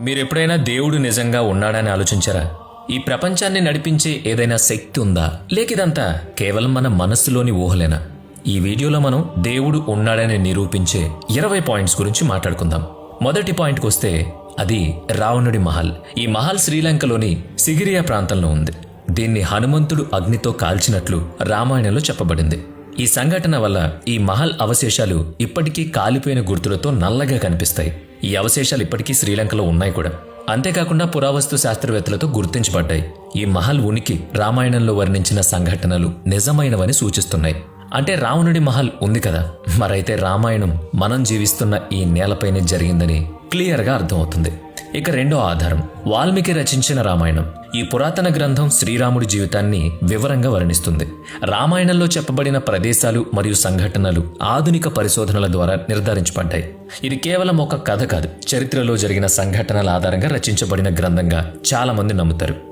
మీరెప్పుడైనా దేవుడు నిజంగా ఉన్నాడని ఆలోచించారా? ఈ ప్రపంచాన్ని నడిపించే ఏదైనా శక్తి ఉందా? లేక ఇదంతా కేవలం మన మనస్సులోని ఊహలేనా? ఈ వీడియోలో మనం దేవుడు ఉన్నాడని నిరూపించే ఇరవై పాయింట్స్ గురించి మాట్లాడుకుందాం. మొదటి పాయింట్కి వస్తే అది రావణుడి మహల్. ఈ మహల్ శ్రీలంకలోని సిగిరియా ప్రాంతంలో ఉంది. దీన్ని హనుమంతుడు అగ్నితో కాల్చినట్లు రామాయణంలో చెప్పబడింది. ఈ సంఘటన వల్ల ఈ మహల్ అవశేషాలు ఇప్పటికీ కాలిపోయిన గుర్తులతో నల్లగా కనిపిస్తాయి. ఈ అవశేషాలు ఇప్పటికీ శ్రీలంకలో ఉన్నాయి కూడా. అంతేకాకుండా పురావస్తు శాస్త్రవేత్తలతో గుర్తించబడ్డాయి. ఈ మహల్ ఉనికి రామాయణంలో వర్ణించిన సంఘటనలు నిజమైనవని సూచిస్తున్నాయి. అంటే రావణుడి మహల్ ఉంది కదా. మరైతే రామాయణం మనం జీవిస్తున్న ఈ నేలపైనే జరిగిందని క్లియర్గా అర్థమవుతుంది. ఇక రెండో ఆధారం వాల్మీకి రచించిన రామాయణం. ఈ పురాతన గ్రంథం శ్రీరాముడి జీవితాన్ని వివరంగా వర్ణిస్తుంది. రామాయణంలో చెప్పబడిన ప్రదేశాలు మరియు సంఘటనలు ఆధునిక పరిశోధనల ద్వారా నిర్ధారించబడ్డాయి. ఇది కేవలం ఒక కథ కాదు చరిత్రలో జరిగిన సంఘటనల ఆధారంగా రచించబడిన గ్రంథంగా చాలామంది నమ్ముతారు.